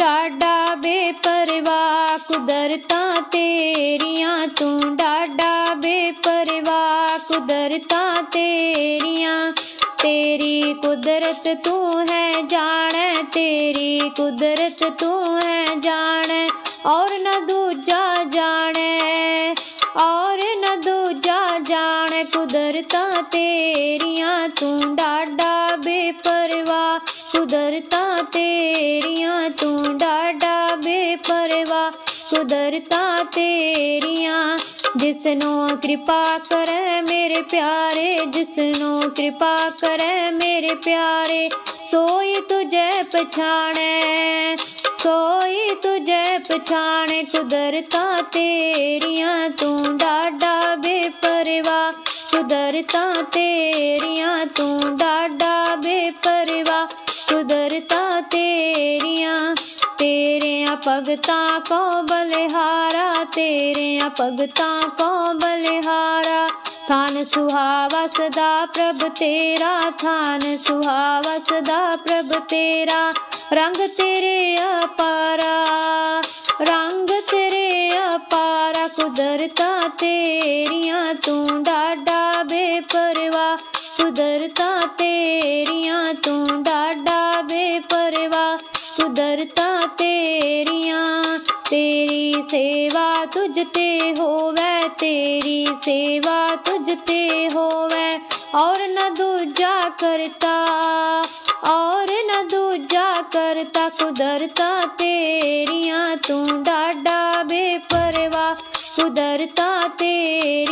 ਡਾਡਾ ਬੇਪਰਵਾ ਕੁਦਰਤਾਂ ਤੇਰੀਆਂ ਤੂੰ ਡਾਡਾ ਬੇਪਰਵਾ ਕੁਦਰਤਾਂ ਤੇਰੀਆਂ, ਤੇਰੀ ਕੁਦਰਤ ਤੂੰ ਹੈ ਜਾਣੈ, ਤੇਰੀ ਕੁਦਰਤ ਤੂੰ ਹੈ ਜਾਣੈ, ਔਰ ਨਾ ਦੂਜਾ ਜਾਣੈ, ਔਰ ਨਾ ਦੂਜਾ ਜਾਣੈ, ਕੁਦਰਤਾਂ ਤੇਰੀਆਂ ਤੂੰ ਡਾਡਾ ਬੇਪਰਵਾਹ ਕੁਦਰਤਾਂ ਤੇਰੀਆਂ ਤੂੰ ਡਾਡਾ ਬੇਪਰਵਾ ਕੁਦਰਤਾਂ ਤੇਰੀਆਂ, ਜਿਸਨੂੰ ਕਿਰਪਾ ਕਰੇ ਮੇਰੇ ਪਿਆਰੇ, ਜਿਸਨੂੰ ਕਿਰਪਾ ਕਰੈ ਮੇਰੇ ਪਿਆਰੇ। ਸੋਈ ਤੁਝੇ ਪਛਾਣੈ, ਸੋਈ ਤੁਝੇ ਪਛਾਣੈ ਕੁਦਰਤਾਂ ਤੇਰੀਆਂ ਤੂੰ ਡਾਡਾ ਬੇਪਰਵਾ ਕੁਦਰਤਾਂ ਤੇਰੀਆਂ ਤੂੰ ਡਾਡਾ ਬੇਪਰਵਾਹ। ਭਗਤਾਂ ਕੋ ਬਲਿਹਾਰਾ, ਤੇਰਿਆਂ ਭਗਤਾਂ ਕੋ ਬਲਿਹਾਰਾ। ਥਾਨ ਸੁਹਾਵਾ ਸਦਾ ਪ੍ਰਭ ਤੇਰਾ, ਥਾਨ ਸੁਹਾਵਾ ਸਦਾ ਪ੍ਰਭ ਤੇਰਾ। ਰੰਗ ਤੇਰੇ ਅਪਾਰਾ, ਰੰਗ ਤੇਰੇ ਅਪਾਰਾ। ਕੁਦਰਤਾਂ ਤੇਰੀਆਂ ਤੂੰ ਡਾਡਾ ਬੇਪਰਵਾਹ। ਕੁਦਰਤਾਂ ਤੇਰੀਆਂ ਤੂੰ ਡਾਡਾ ਕੁਦਰਤਾਂ ਤੇਰੀਆਂ, ਤੇਰੀ ਸੇਵਾ ਤੁਝ ਤੇ ਹੋਵੇ, ਤੇਰੀ ਸੇਵਾ ਤੁਝ ਤੇ ਹੋਵੇ, ਔਰ ਨ ਦੂਜਾ ਕਰਤਾ, ਔਰ ਨ ਦੂਜਾ ਕਰਤਾ, ਕੁਦਰਤਾਂ ਤੇਰੀਆਂ ਤੂੰ ਡਾਡਾ ਬੇਪਰਵਾ ਕੁਦਰਤਾਂ ਤੇਰੀ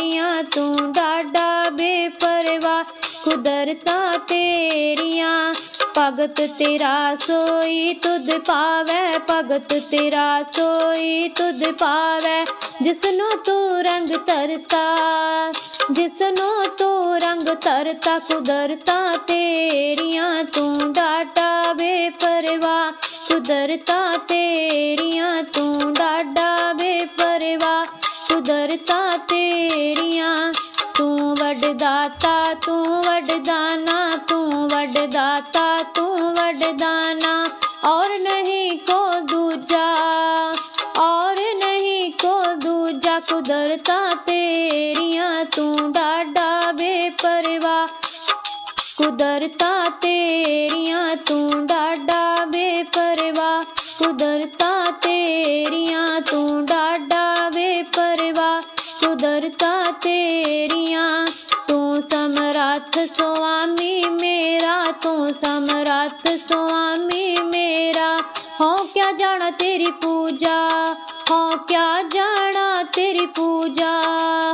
ਭਗਤ ਤੇਰਾ ਸੋਈ ਤੁਧ ਪਾਵੈ, ਭਗਤ ਤੇਰਾ ਸੋਈ ਤੁਧ ਪਾਵੈ। ਜਿਸਨੂੰ ਤੂੰ ਰੰਗ ਤਰਤਾ ਜਿਸਨੂੰ ਤੂੰ ਰੰਗ ਤਰਤਾ ਕੁਦਰਤਾ ਤੇਰੀਆਂ ਤੂੰ ਡਾਡਾ ਬੇਪਰਵਾ। ਕੁਦਰਤਾ ਤੇਰੀਆਂ ਤੂੰ ਡਾਡਾ ਬੇਪਰਵਾ। ਕੁਦਰਤਾ ਤੇਰੀਆਂ ਤੂੰ ਵੱਡਦਾਤਾ ਤੂੰ ਵੱਡਦਾਨਾ ਕੁਦਰਤਾਂ ਤੇਰੀਆਂ ਤੂੰ ਡਾਡਾ ਬੇਪਰਵਾਹ। ਕੁਦਰਤਾਂ ਤੇਰੀਆਂ ਤੂੰ ਡਾਡਾ ਬੇਪਰਵਾਹ। ਕੁਦਰਤਾਂ ਤੇਰੀਆਂ ਤੂੰ ਡਾਡਾ ਬੇਪਰਵਾਹ। ਕੁਦਰਤਾਂ ਤੇਰੀਆਂ ਤੂੰ ਸਮਰੱਥ ਸੁਆਮੀ ਮੇਰਾ, ਤੂੰ ਸਮਰੱਥ ਸੁਆਮੀ ਮੇਰਾ। ਹੋ ਕਿਆ ਜਾਣਾ ਤੇਰੀ ਪੂਜਾ ਹੋ ਕਿਆ ਜਾਣਾ ਤੇਰੀ ਪੂਜਾ,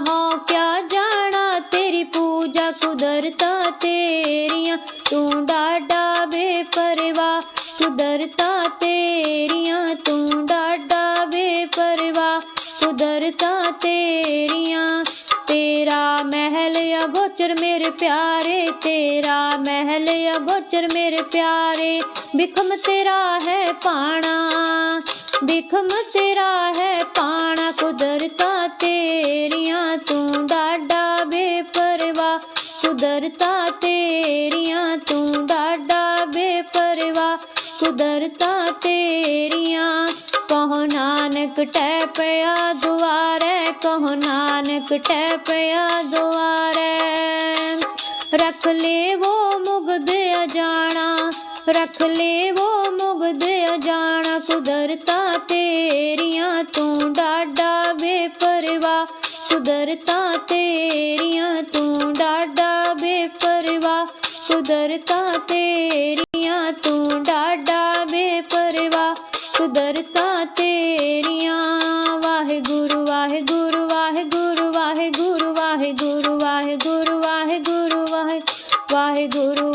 ਹਾਂ ਕਿਆ ਜਾਣਾ ਤੇਰੀ ਪੂਜਾ, ਕੁਦਰਤਾਂ ਤੇਰੀਆਂ, ਤੂੰ ਡਾਡਾ ਬੇਪਰਵਾਹ, ਕੁਦਰਤਾਂ ਤੇਰੀਆਂ, ਤੂੰ ਡਾਡਾ ਬੇਪਰਵਾਹ, ਕੁਦਰਤਾਂ ਤੇਰੀਆਂ, ਤੇਰਾ ਮਹਿਲ ਅਗੋਚਰ ਮੇਰੇ ਪਿਆਰੇ, ਤੇਰਾ ਮਹਿਲ ਅਗੋਚਰ ਮੇਰੇ ਪਿਆਰੇ, ਬਿਖਮ ਤੇਰਾ ਹੈ ਪਾਣਾ, ਬਿਖਮ ਤੇਰਾ ਹੈ ਕੁਦਰਤਾਂ ਤੇਰੀਆਂ, ਤੂੰ ਡਾਡਾ ਬੇਪਰਵਾਹ। ਕੁਦਰਤਾਂ ਤੇਰੀਆਂ, ਕਹੋ ਨਾਨਕ ਟੈ ਪਿਆ ਦੁਆਰੇ, ਕਹੋ ਨਾਨਕ ਟੈ ਪਿਆ ਦੁਆਰੇ। ਰਖ ਲੈ ਵੋ ਮੁਗਦ ਅਜਾਣਾ, ਰਖ ਲੈ ਵੋ ਮੁਗਦ ਅਜਾਣਾ। ਕੁਦਰਤਾਂ ਤੇਰੀਆਂ, ਤੂੰ ਡਾਡਾ ਬੇਪਰਵਾਹ। ਕੁਦਰਤਾਂ ਤੇਰੀਆਂ ਕੁਦਰਤਾਂ ਤੇਰੀਆਂ ਤੂੰ ਡਾਡਾ ਬੇਪਰਵਾਹ ਕੁਦਰਤਾਂ ਤੇਰੀਆਂ। ਵਾਹਿਗੁਰੂ ਵਾਹਿਗੁਰੂ ਵਾਹਿਗੁਰੂ ਵਾਹਿਗੁਰੂ ਵਾਹਿਗੁਰੂ ਵਾਹਿਗੁਰੂ ਵਾਹਿਗੁਰੂ ਵਾਹਿ ਵਾਹਿਗੁਰੂ